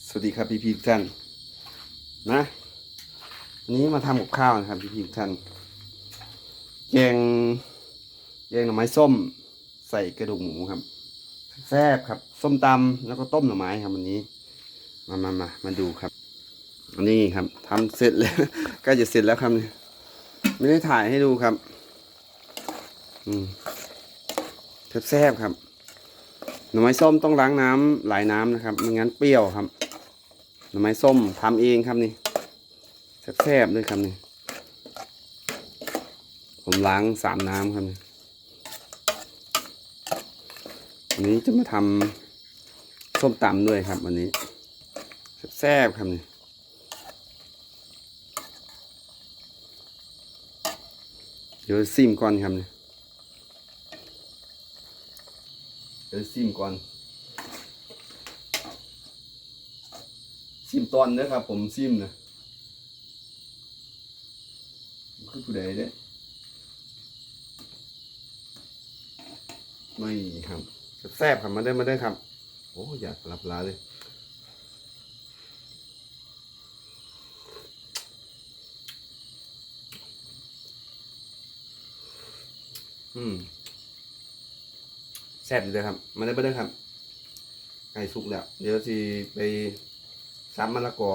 สวัสดีครับพี่พี่ๆทุกท่านนะวันนี้มาทำกับข้าวนะครับพี่พี่ๆทุกท่านแกงแกงหน่อไม้ส้ม ใส่กระดูกหมูครับแซ่บครับ ส้มตำแล้วก็ต้มหน่อไม้ครับวันนี้ มามามามาดูครับอันนี้ครับทำเสร็จแล้วใกล้จะเสร็จแล้วครับไม่ได้ถ่ายให้ดูครับอืมแซ่บๆครับหน่อไม้ส้มต้องล้างน้ำหลายน้ำนะครับไม่งั้นเปรี้ยวครับ หน่อไม้ส้มทำเองครับนี่แซ่บๆเลยครับนี่ผมล้างสามน้ำครับนี่วันนี้จะมาทำส้มตำด้วยครับวันนี้แซ่บๆครับนี่เดี๋ยวซิมก่อนครับนี่เดี๋ยวซิมก่อน ซิมตอนเด้อครับ ผมซิมนะคือผู้ใดเด้ไม่ครับแซ่บๆครับมาได้อมาได้อครับ โอ้อยากหลับลาเลยอืมแซ่บอยู่เลยครับมาได้อมาได้อครับไก่สุกแล้ว เดี๋ยวสิไป ซ้ำมะละกอ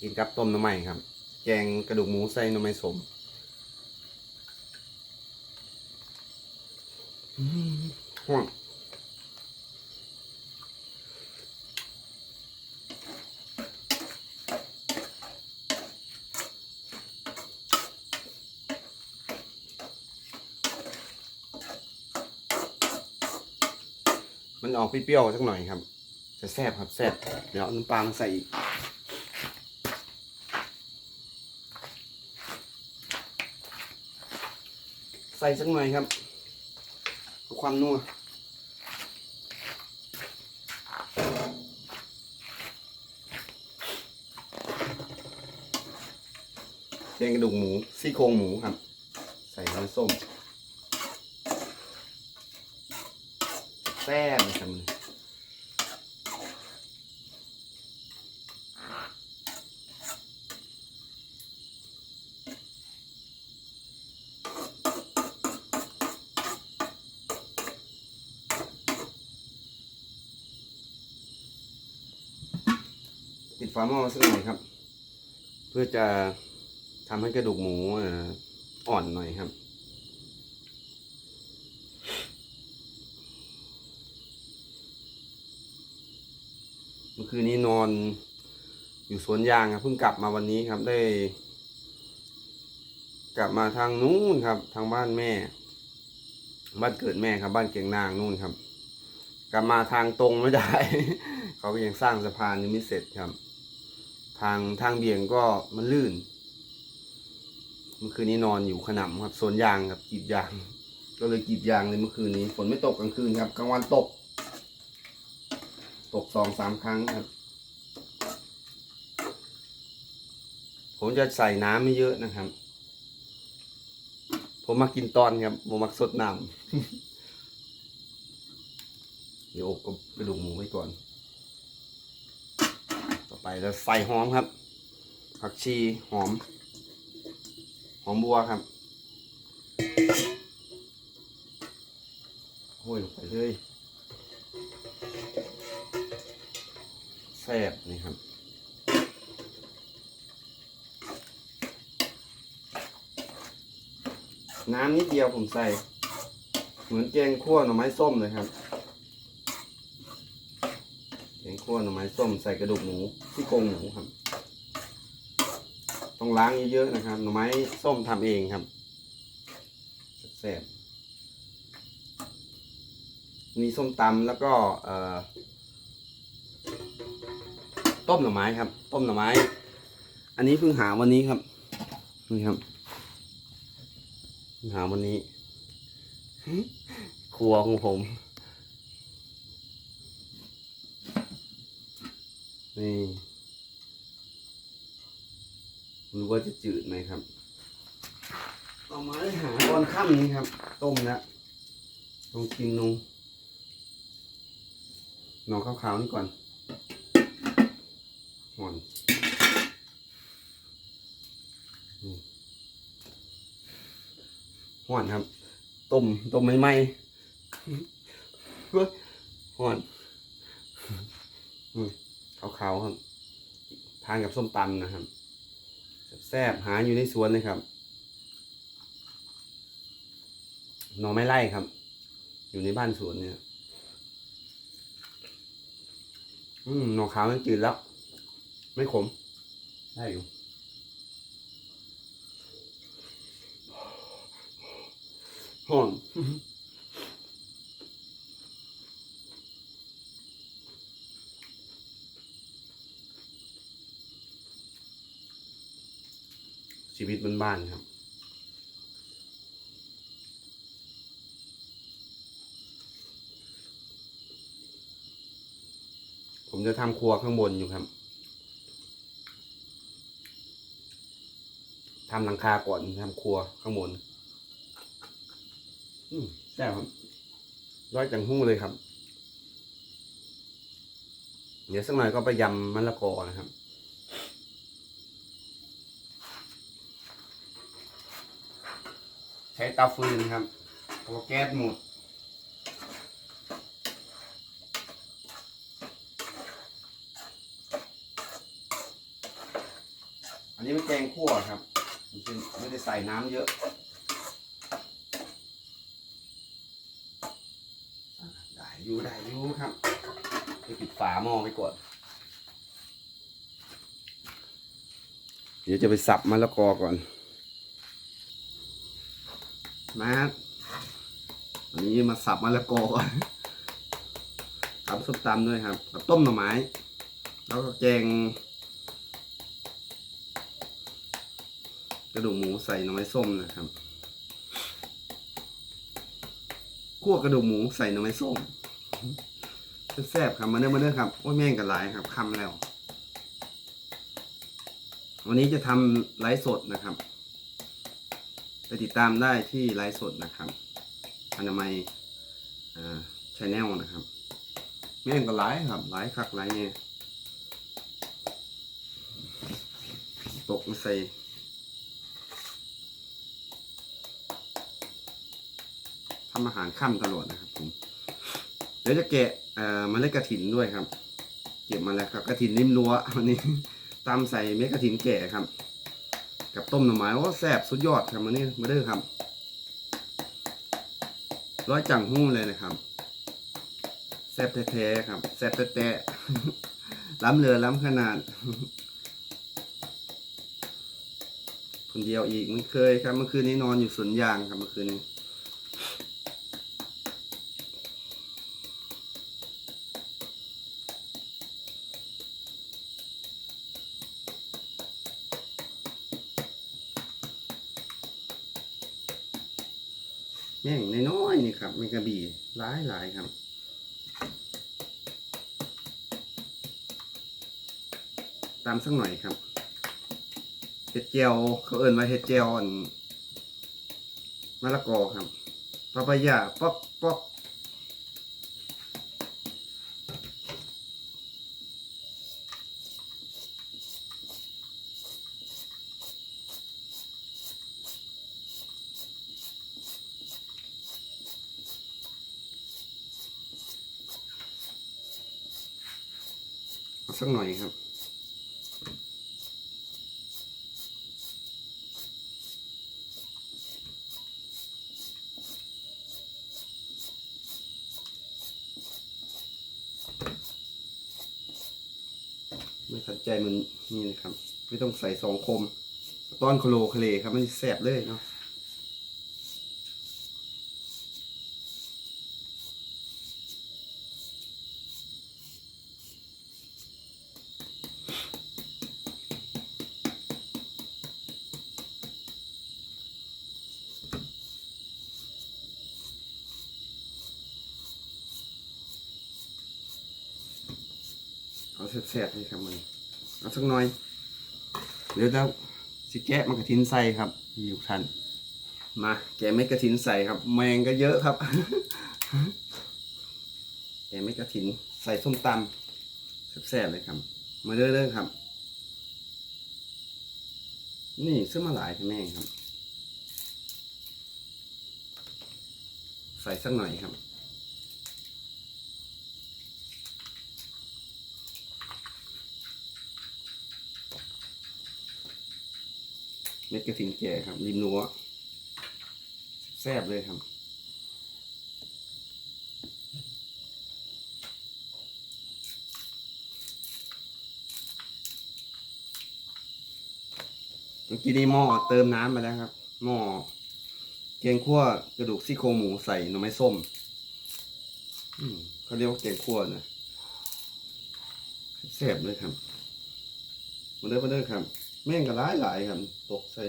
กินกับต้มน้ำใหม่ครับ แกงกระดูกหมูใส่น้ำไม้สมหือห่วงมันออกเปรี้ยวๆสักหน่อยครับ จะแซ่บครับแซ่บเดี๋ยวน้ำปลาใส่อีกใส่สักหน่อยครับความนัวแกงกระดูกหมูซี่โครงหมูครับ ใส่น้ำส้มแซ่บเลยครับ ปิด ฝาหม้อสักหน่อยครับ เพื่อจะทำให้กระดูกหมูอ่ออ่อนหน่อยครับ เมื่อคืนนี้นอนอยู่สวนยางครับเพิ่งกลับมาวันนี้ครับได้ กลับมาทางนู้นครับ ทางบ้านแม่ บ้านเกิดแม่ครับ บ้านเกียงนางนู่นครับ กลับมาทางตรงไม่ได้ เขาก็ยังสร้างสะพานยังไม่เสร็จครับ ทางทางเบี่ยงก็มันลื่น เมื่อคืนนี้นอนอยู่ขนำครับสวนยางครับกรีดยาง ก็เลยกรีดยางเลยเมื่อคืนนี้ฝนไม่ตกกลางคืนครับกลางวันตก ตกสองสามครั้งครับ ผมจะใส่น้ำไม่เยอะนะครับ ผมมากินตอนครับผมมักสดน้ำเดี๋ยวอบกับกระดูหมูไว้ก่อน ไปเราใส่หอมครับ ผักชีหอม หอมบัวครับโอ้ยลงไปเลยแซ่บนี่ครับน้ำนิดเดียวผมใส่ เหมือนแกงคั่วหน่อไม้ส้มเลยครับ แกง คั่วหน่อไม้ส้มใส่กระดูกหมูที่โครงหมูครับ ต้องล้างเยอะๆนะครับ หน่อไม้ส้มทำเองครับแซ่บมีส้มตำแล้วก็เอ่อต้มหน่อไม้ครับ ต้มหน่อไม้ อันนี้เพิ่งหาวันนี้ครับนี่ครับหาวันนี้ครัวของผม นี่รู้ว่าจะจืดไหมครับเอมาได้หาตอนค่ำนี้ครับ ต้มแล้วลองชิมนูหนอขาวๆนี่ก่อนห่อนห่อนครับ ต้มต้มไม่ไหมเฮ้ยห่อนอืม ขาวๆครับ ทานกับส้มตำนะครับ แซ่บๆหาอยู่ในสวนเลยครับ หน่อไม้ไล่ครับ อยู่ในบ้านสวนเนี่ย อืมหน่อขาวมันจืดแล้ว ไม่ขม ได้อยู่หอม วิตบ้านๆครับ ผมจะทำครัวข้างบนอยู่ครับทำหลังคาก่อนทำครัวข้างบนแซ่บครับร้อยจังหู้เลยครับ เดี๋ยวสักหน่อยก็ไปยำมะละกอนะครับ ใช้เตาฟืนครับเพราะว่าแก๊สหมดอันนี้เป็นแกงคั่วครับไม่ได้ใส่น้ำเยอะอะได้อยู่ได้อยู่ครับไปปิดฝาหม้อไว้ก่อนเดี๋ยวจะไปสับมะละกอก่อน มาครับอันนี้มาสับมะละกอก่อนทำส้มตำด้วยครับกับต้มหน่อไม้ แล้วก็แกง กระดูกหมูใส่หน่อไม้ส้มนะครับคั่วกระดูกหมูใส่หน่อไม้ส้มแซ่บครับมาเด้อมาเด้อครับโอ้ยแม่งกันหลายครับคำแล้ว วันนี้จะทำไลฟ์สดนะครับ ติดตามได้ที่ไลฟ์สดนะครับอนามัยอ่าชแนลนะครับ แม่งก็หลายครับหลายคักหลายเนี่ยตกมาใส่ทำอาหารค่ำตลอดนะครับผมเดี๋ยวจะแกะเอ่อเมล็ดกระถินด้วยครับ เก็บมาแล้วครับกระถินริมรั้ววันนี้ตำใส่เม็ดกระถินแก่ครับ กับต้มหน่อไม้โอ้แซ่บสุดยอดครับวันนี้มาเด้อครับ ร้อยจังหู้เลยนะครับ แซ่บแท้ๆครับ แซ่บแท้ๆล้ำเรือล้ำขนาด คนเดียวอีกไม่เคยครับ เมื่อคืนนี้นอนอยู่สวนยางครับเมื่อคืนนี้ แม่งน้อยๆนี่ครับแมงกะบี่หลายหลายๆครับตามสักหน่อยครับเห็ดเจียวเขาเอิ้นว่าเห็ดเจียวอันมะละกอครับปาปายาป๊อกป๊อก สักหน่อยครับ ไม่ขัดใจมันนี่นะครับ ไม่ต้องใส่สองคม ต้อนโคโลคาเลครับ มันแสบเลยเนาะ แสบๆนี่ครับมันเอาสักหน่อยเดี๋ยวแล้วสิแกะมันกระถินใส่ครับอยู่ทันมาแกะไม่กระถินใส่ครับ แมงก็เยอะครับ แกะไม่กระถินใส่ส้มตำแสบๆเลยครับ มาเรื่อยๆครับ นี่ซื้อมาหลายแม่ครับ ใส่สักหน่อยครับ ม็ดกระถิ่นแก่ครับริมรั้วแซ่บเลยครับ เมื่อกี้นี้หม้อเติมน้ำไปแล้วครับ หม้อแกงคั่วกระดูกซี่โครงหมูใส่หน่อไม้ส้มเขาเรียกว่าแกงคั่วนะแซ่บเลยครับมาเด้อมาเด้อครับ แม่งก็หลายหลายครับ ตกใส่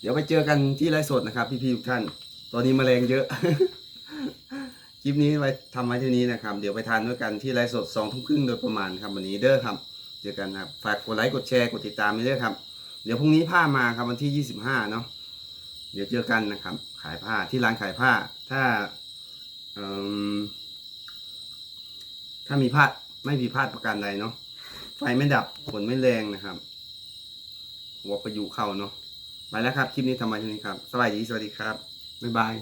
เดี๋ยวไปเจอกันที่ไลฟ์สดนะครับ พี่ๆทุกท่าน ตอนนี้แมลงเยอะ คลิปนี้ไว้ทำไว้เท่านี้นะครับ เดี๋ยวไปทานด้วยกันที่ไลฟ์สดสองทุ่มครึ่งโดยประมาณครับวันนี้เด้อครับ อกันครับฝากกดไลค์กดแชร์กดติดตามไปด้วยครับ เดี๋ยวพรุ่งนี้ผ้ามาครับวันที่ยี่สิบห้าเนาะเดี๋ยวเจอกันนะครับ ขายผ้าที่ร้านขายผ้า ถ้าถ้ามีพลาดไม่มีพลาดประการใดเนาะไฟไม่ดับฝนไม่แรงนะครับหัวพายุเข้าเนาะไปแล้วครับ คลิปนี้ทำไมเท่านี้ครับ สวัสดีสวัสดีครับ บ๊ายบาย